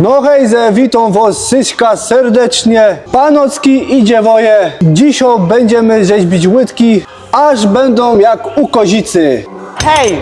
No hejze, witam was Syśka serdecznie. Panocki i dziewoje. Dzisiaj będziemy rzeźbić łydki, aż będą jak u kozicy. Hej!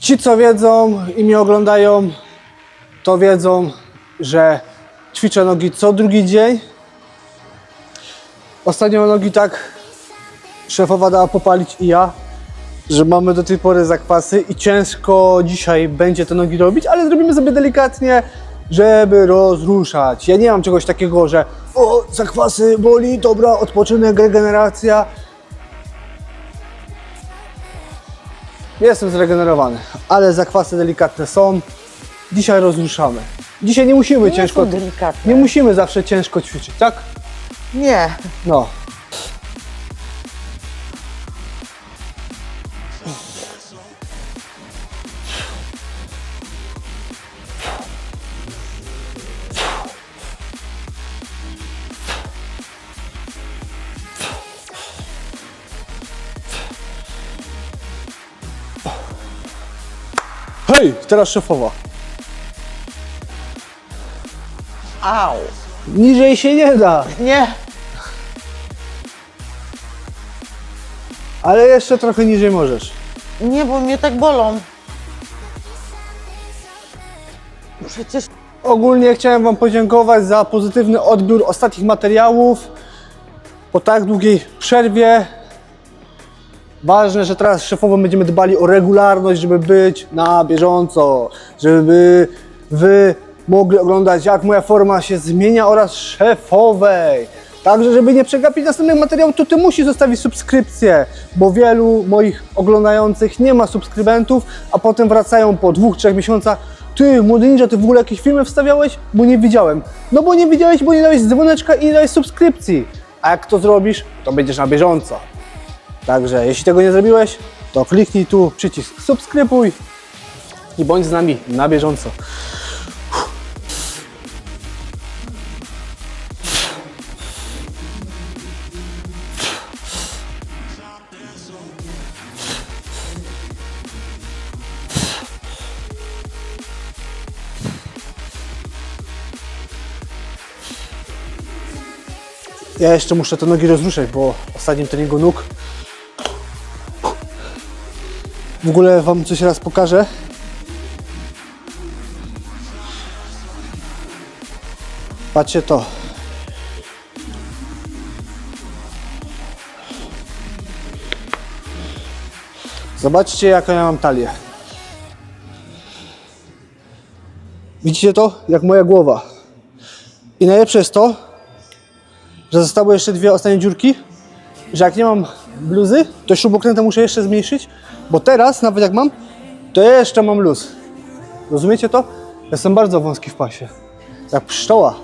Ci co wiedzą i mnie oglądają, to wiedzą, że ćwiczę nogi co drugi dzień. Ostatnio nogi tak szefowa dała popalić i ja, że mamy do tej pory zakwasy i ciężko dzisiaj będzie te nogi robić, ale zrobimy sobie delikatnie, żeby rozruszać. Ja nie mam czegoś takiego, że o, zakwasy boli, dobra, odpoczynek, regeneracja. Jestem zregenerowany, ale zakwasy delikatne są. Dzisiaj rozruszamy. Dzisiaj nie musimy Nie ciężko. delikatne. Nie musimy zawsze ciężko ćwiczyć, tak? Nie. No. Hej, teraz szefowa. Au. Niżej się nie da, Nie. ale jeszcze trochę niżej możesz. Nie, bo mnie tak bolą. Przecież Ogólnie chciałem Wam podziękować za pozytywny odbiór ostatnich materiałów. Po tak długiej przerwie. Ważne, że teraz szefowo będziemy dbali o regularność, żeby być na bieżąco, żeby Wy mogli oglądać, jak moja forma się zmienia oraz szefowej. Także, żeby nie przegapić następnych materiałów, to Ty musisz zostawić subskrypcję, bo wielu moich oglądających nie ma subskrybentów, a potem wracają po dwóch, trzech miesiącach. Ty, młody ninja, ty w ogóle jakieś filmy wstawiałeś? Bo nie widziałem. No bo nie widziałeś, bo nie dałeś dzwoneczka i nie dałeś subskrypcji. A jak to zrobisz, to będziesz na bieżąco. Także jeśli tego nie zrobiłeś, to kliknij tu przycisk subskrybuj i bądź z nami na bieżąco. Ja jeszcze muszę te nogi rozruszać, bo ostatnim treningu nóg w ogóle Wam coś raz pokażę. Patrzcie to. Zobaczcie jaką ja mam talię. Widzicie to? Jak moja głowa. I najlepsze jest to, że zostały jeszcze dwie ostatnie dziurki, że jak nie mam bluzy, to śrubokręta muszę jeszcze zmniejszyć, bo teraz, nawet jak mam, to jeszcze mam luz. Rozumiecie to? Jestem bardzo wąski w pasie. Jak pszczoła.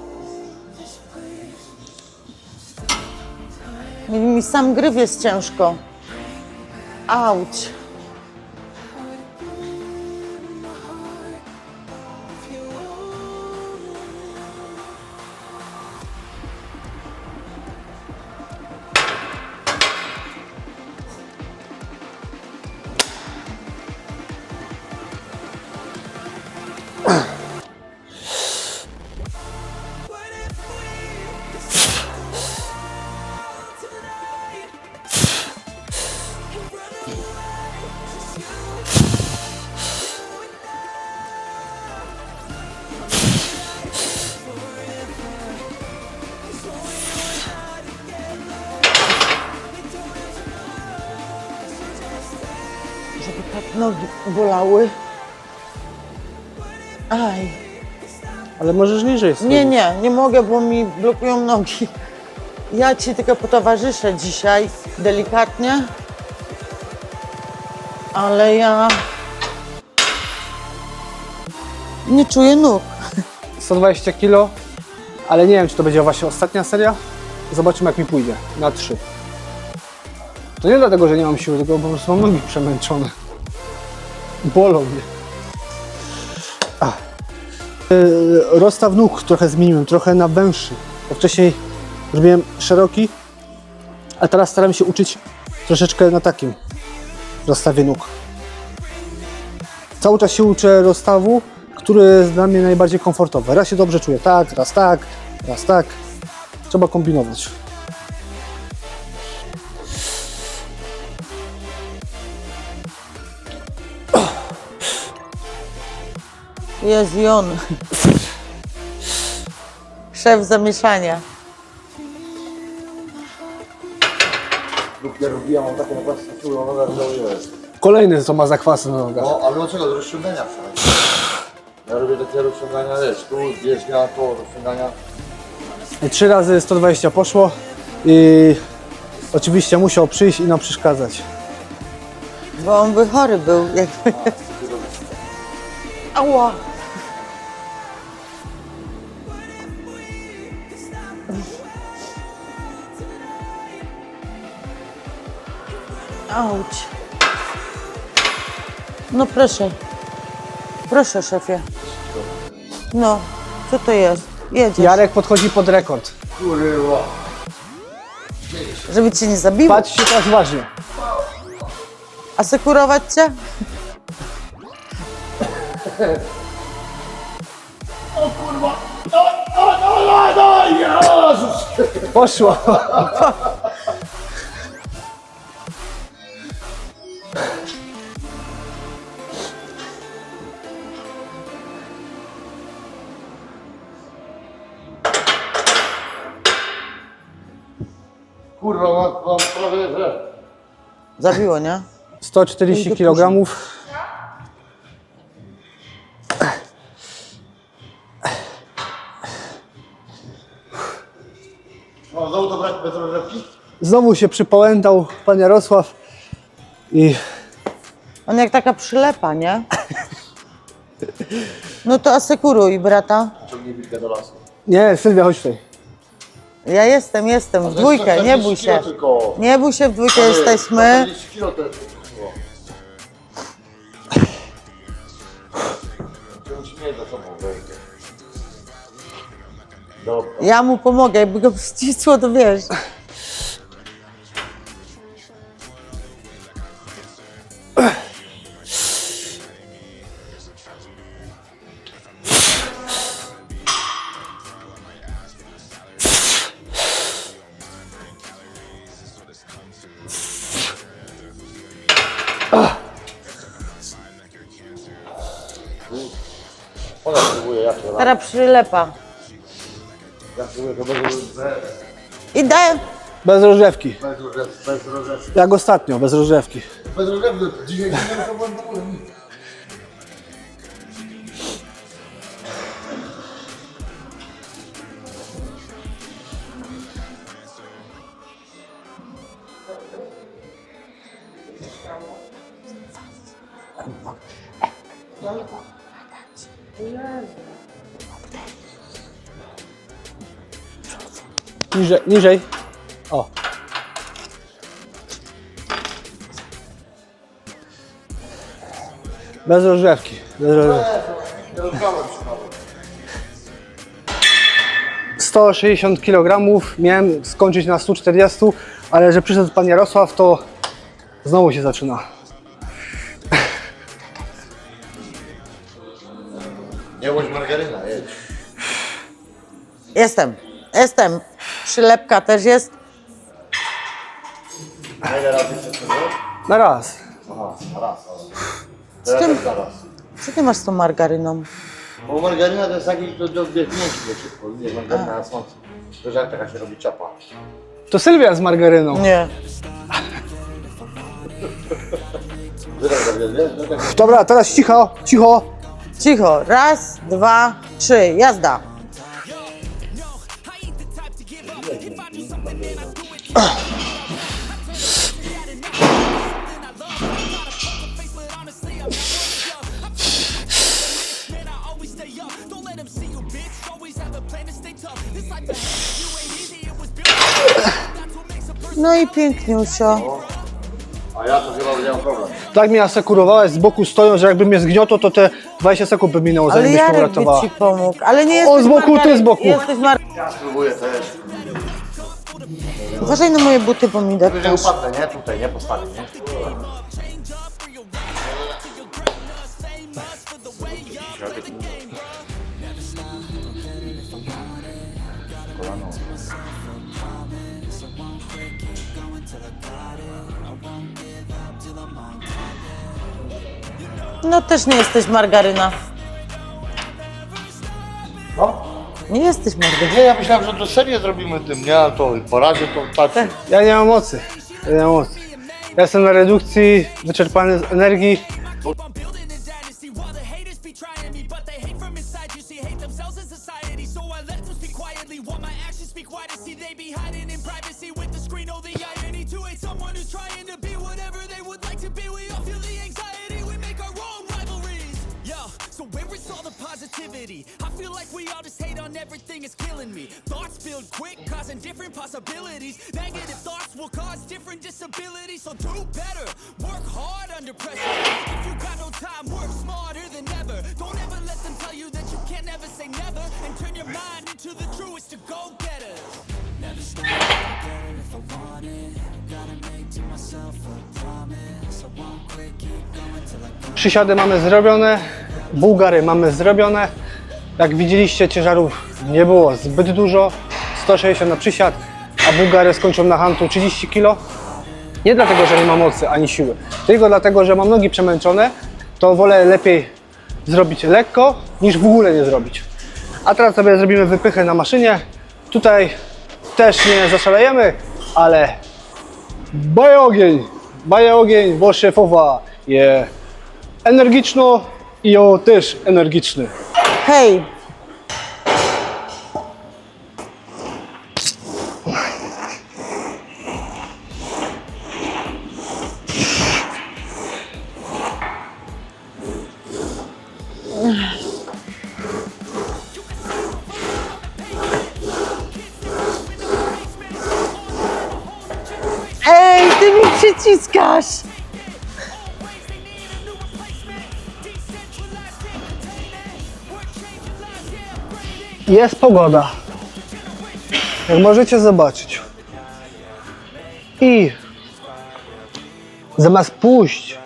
mi, sam gryw jest ciężko. Auć. Tak nogi bolały. Aj. Ale możesz niżej schodzić. Nie, nie, nie mogę, bo mi blokują nogi. Ja ci tylko potowarzyszę dzisiaj delikatnie. Ale ja nie czuję nóg. 120 kg, ale nie wiem, czy to będzie właśnie ostatnia seria. Zobaczymy, jak mi pójdzie. Na 3. To nie dlatego, że nie mam siły, tylko po prostu mam nogi przemęczone. Bolą mnie. E, Rozstaw nóg trochę zmieniłem, trochę na węższy. Bo wcześniej robiłem szeroki, a teraz staram się uczyć troszeczkę na takim rozstawie nóg. Cały czas się uczę rozstawu, który jest dla mnie najbardziej komfortowy. Raz się dobrze czuję tak, raz tak, raz tak. Trzeba kombinować. Jest i on. Szef zamieszania. ja mam taką nogę, że jest. Kolejny, co ma zakwasy na nogach. No, ale dlaczego? Do rozciągania przynajmniej. Ja robię takie rozciągania, wiesz, tu, bieżnia, to, rozciągania. Trzy razy 120 poszło i oczywiście musiał przyjść i nam przeszkadzać. Bo on by chory był. Jakby. Ała. Auć. No proszę. Proszę, szefie. No, co to jest? Jedziesz. Jarek podchodzi pod rekord. Kurwa. Żeby cię nie zabiło. Patrzcie teraz uważnie. Asekurować cię? Poszło. Kurwa, Zabiło, nie? 140 kg. Mam znowu to brać bez? Znowu się przypałętał pan Jarosław i On jak taka przylepa, nie? No to asekuruj, brata. Ciągnij wilkę do lasu. nie, Sylwia, chodź tutaj. Ja jestem, jestem. W dwójkę, nie bój się. Tylko. Nie bój się, w dwójkę jesteśmy. 40 kilo to jest. kurwa. Za sobą? Dobra. Ja mu pomogę, jakby go ścisło, to wiesz. Jak to Teraz przylepa. Ja próbuję to bez, bez, Idę. Bez rozrzewki. bez, bez rozrzewki. Jak ostatnio, bez rozrzewki. Bez rozrzewki. Dzisiaj nie wiem, co było. Niżej, niżej. O. Bez rozrzewki. Bez nawet. 160 kg, miałem skończyć na 140, ale że przyszedł pan Jarosław, to znowu się zaczyna. Nie bądź margaryna, jedź. Jestem. Jestem. Przylepka też jest. Na ile razy to zrobić? Na raz. Aha, raz, ale. Z tym-. Co ty masz z tą margaryną? Bo margaryna to jest taki do, do wdechnięcia do szybko. Nie, margaryna na słońcu. To jak taka się robi czapa. To Sylwia z margaryną. Nie. No. Dobra, teraz cicho, cicho. Cicho. Raz, dwa, trzy. Jazda. No i piękniusio. A ja to chyba miałem problem. Tak mnie asekurowałaś, z boku stoją, że jakby mnie zgniotło, to te 20 sekund by minęło, Ale zanim byś Jarek by uratowała. ci pomógł. Ale nie O, jesteś z boku, ty z boku. Jesteś mar... Ja spróbuję też. Uważaj na moje buty, bo mi Nie dotkniesz. upadnę, nie? Tutaj, nie postawię, nie? Kolano. No też nie jesteś margaryna. Nie jesteś margaryna. Nie, ja myślałem, że to serio zrobimy tym, nie? Ale to po razie to tak. Ja nie mam mocy. Ja nie mam mocy. Ja jestem na redukcji, wyczerpany z energii. Positivity? I feel like we all just hate on everything, it's killing me. Thoughts build quick, causing different possibilities. Negative thoughts will cause different disabilities, so do better. Work hard under pressure. If you got no time, work smarter than ever. Don't ever let them tell you that you can't ever say never. And turn your mind into the truest to go getter. Never stop, if I want it. Przysiady mamy zrobione, bułgary mamy zrobione. Jak widzieliście, ciężarów nie było zbyt dużo. 160 na przysiad, a bułgary skończą na hantu 30 kg. Nie dlatego, że nie mam mocy ani siły, tylko dlatego, że mam nogi przemęczone, to wolę lepiej zrobić lekko, niż w ogóle nie zrobić. A teraz sobie zrobimy wypychę na maszynie. Tutaj też nie zaszalejemy, ale baje ogień, baje ogień, bo szefowa je energiczno i o też energiczny. Hej, przyciskasz! Jest pogoda. Jak możecie zobaczyć. I zamiast pójść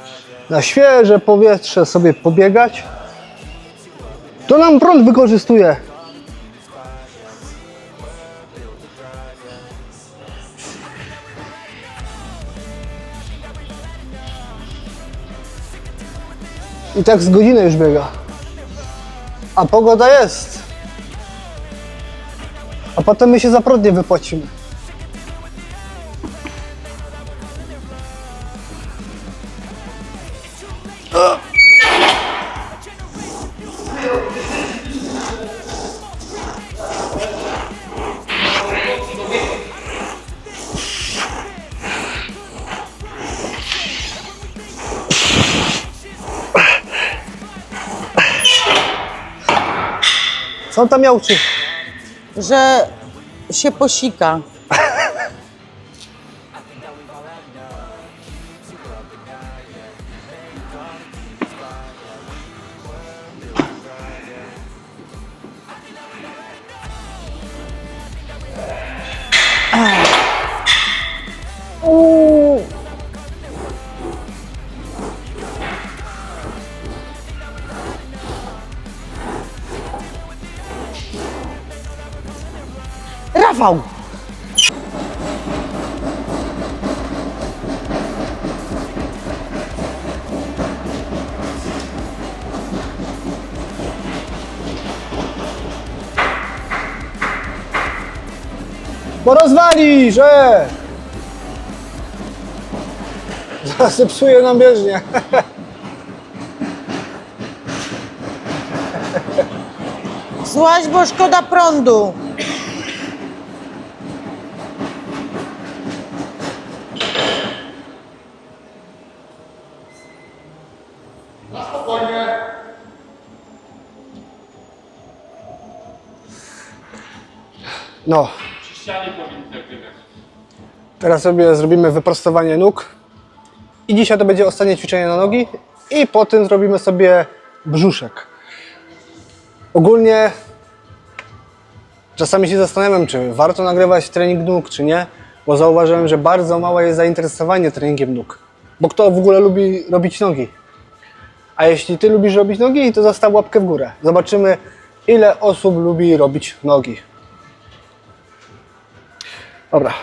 na świeże powietrze sobie pobiegać, to nam prąd wykorzystuje. I tak z godziny już biega. A pogoda jest. A potem my się za prąd nie wypłacimy. Co on tam miał czy? Że się posika. Rafał! Bo rozwalisz, e! Zepsuje nam bieżnię. Złaź, bo szkoda prądu. No. Teraz sobie zrobimy wyprostowanie nóg. I dzisiaj to będzie ostatnie ćwiczenie na nogi i potem zrobimy sobie brzuszek. Ogólnie czasami się zastanawiam, czy warto nagrywać trening nóg, czy nie, bo zauważyłem, że bardzo małe jest zainteresowanie treningiem nóg. Bo kto w ogóle lubi robić nogi? A jeśli ty lubisz robić nogi, to zostaw łapkę w górę. Zobaczymy, ile osób lubi robić nogi. Dobra.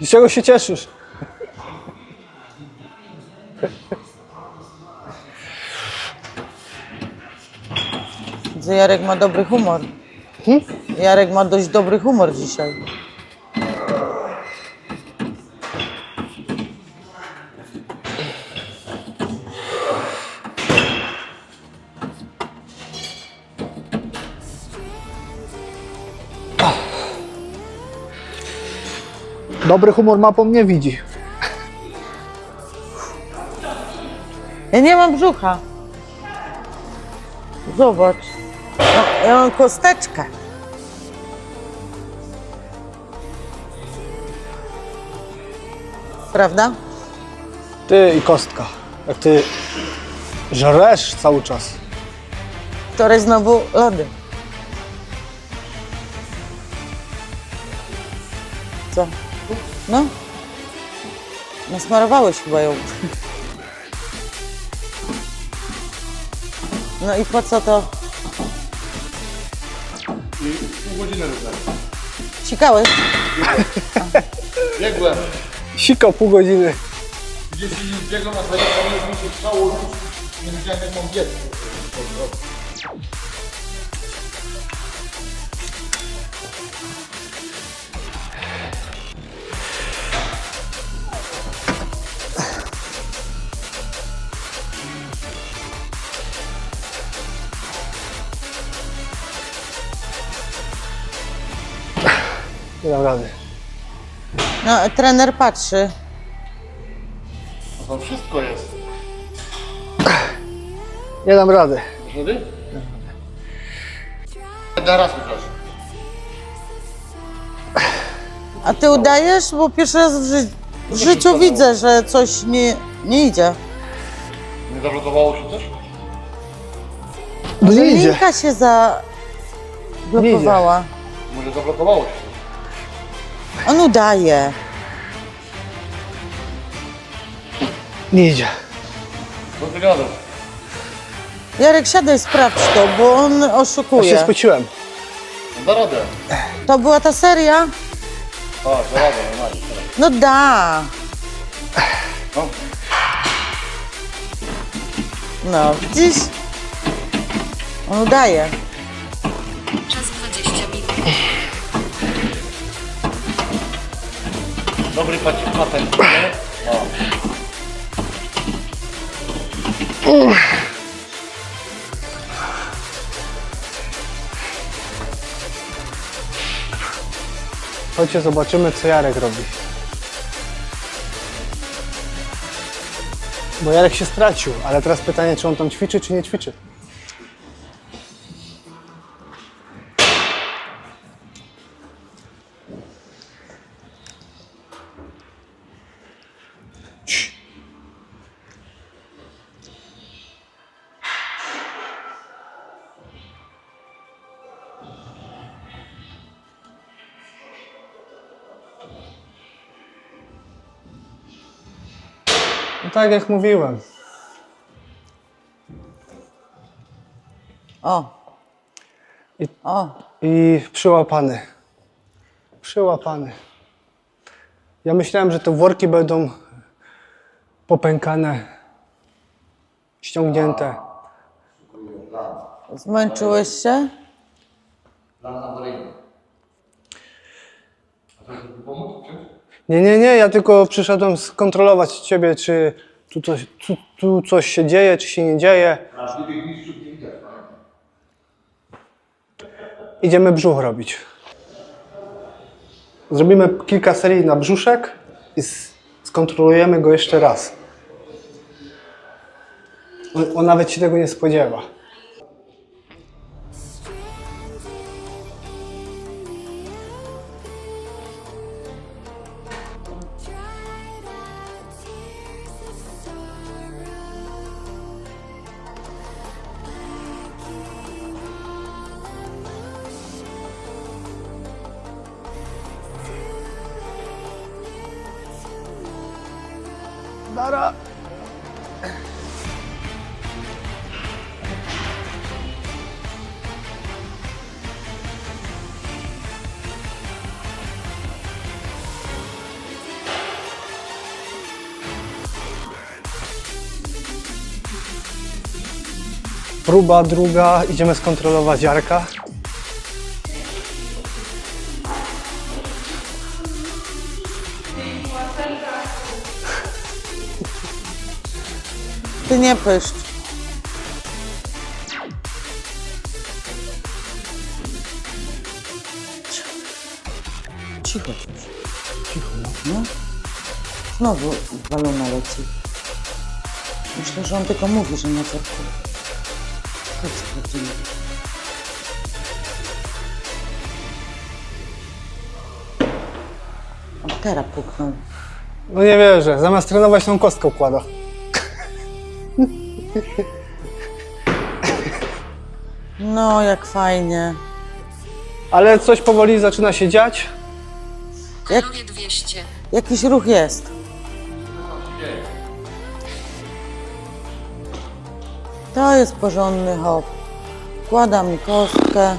I z czego się cieszysz? Widzę, Jarek ma dobry humor. Jarek ma dość dobry humor dzisiaj. Dobry humor ma po mnie widzi. Ja nie mam brzucha. Zobacz. No, ja mam kosteczkę. Prawda? Ty i kostka. Jak ty żresz cały czas. Wczoraj znowu lody. Co? No? Nasmarowałeś chyba ją. No i po co to? Pół godziny robię. Sikałeś? Biegłem. Sikał pół godziny. 10 minut biegłem, a 20 minut mi się trwało już. Nie wiedziałem jak mam biec. Nie dam rady. No, trener patrzy. To wszystko jest. Nie dam rady. Wtedy? Na raz. A ty udajesz? Bo pierwszy raz w, ży- w życiu widzę, że coś nie, nie idzie. Nie zablokowało się coś? No nie idzie. Linka się zablokowała. Może zablokowało się. On udaje. Nie idzie. Co ty gadasz? Jarek, siadaj, sprawdź to, bo on Ja się oszukuje. spociłem. Da radę. To była ta seria? Tak, da radę, normalnie. No da. No. No, widzisz? On udaje. Dobry patent. Chodźcie, zobaczymy, co Jarek robi. Bo Jarek się stracił, ale teraz pytanie, czy on tam ćwiczy, czy nie ćwiczy. No tak jak mówiłem. O. I- O. I przyłapany. Przyłapany. Ja myślałem, że te worki będą popękane, ściągnięte. Zmęczyłeś się? Plan awaryjny. A to pomóc? Nie, nie, nie, ja tylko przyszedłem skontrolować ciebie, czy tu coś, tu, tu coś się dzieje, czy się nie dzieje. Mistrzów nie widać. Idziemy brzuch robić. Zrobimy kilka serii na brzuszek i skontrolujemy go jeszcze raz. On, on nawet się tego nie spodziewa. Dobra. Próba druga, idziemy skontrolować Jarka. Ty nie pyszcz. Cicho już. Cicho, no. Znowu balona leci. Myślę, że on tylko mówi, że nie żartuje. Chodź, sprawdzimy. Teraz puknął. No nie wierzę, zamiast trenować tą kostkę układa. No, jak fajnie. Ale coś powoli zaczyna się dziać. Jak- Panowie 200. Jakiś ruch jest. To jest porządny hop. Wkłada mi kostkę.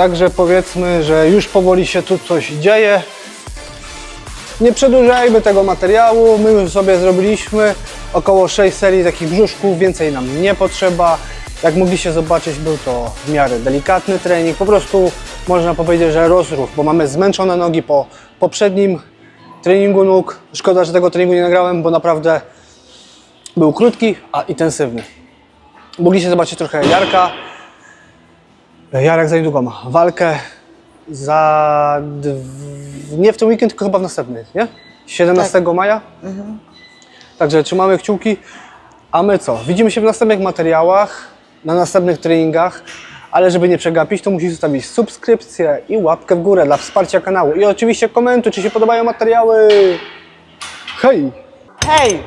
Także powiedzmy, że już powoli się tu coś dzieje. Nie przedłużajmy tego materiału. My już sobie zrobiliśmy około 6 serii takich brzuszków, więcej nam nie potrzeba. Jak mogliście zobaczyć, był to w miarę delikatny trening. Po prostu można powiedzieć, że rozruch, bo mamy zmęczone nogi po poprzednim treningu nóg. Szkoda, że tego treningu nie nagrałem, bo naprawdę był krótki, a intensywny. Mogliście zobaczyć trochę Jarka. Jarek za niedługo ma walkę za dw... nie w ten weekend, tylko chyba w następny, nie? 17 maja. Także trzymamy kciuki. A my co? Widzimy się w następnych materiałach, na następnych treningach, ale żeby nie przegapić, to musisz zostawić subskrypcję i łapkę w górę dla wsparcia kanału. I oczywiście komentuj, czy się podobają materiały. Hej! Hej!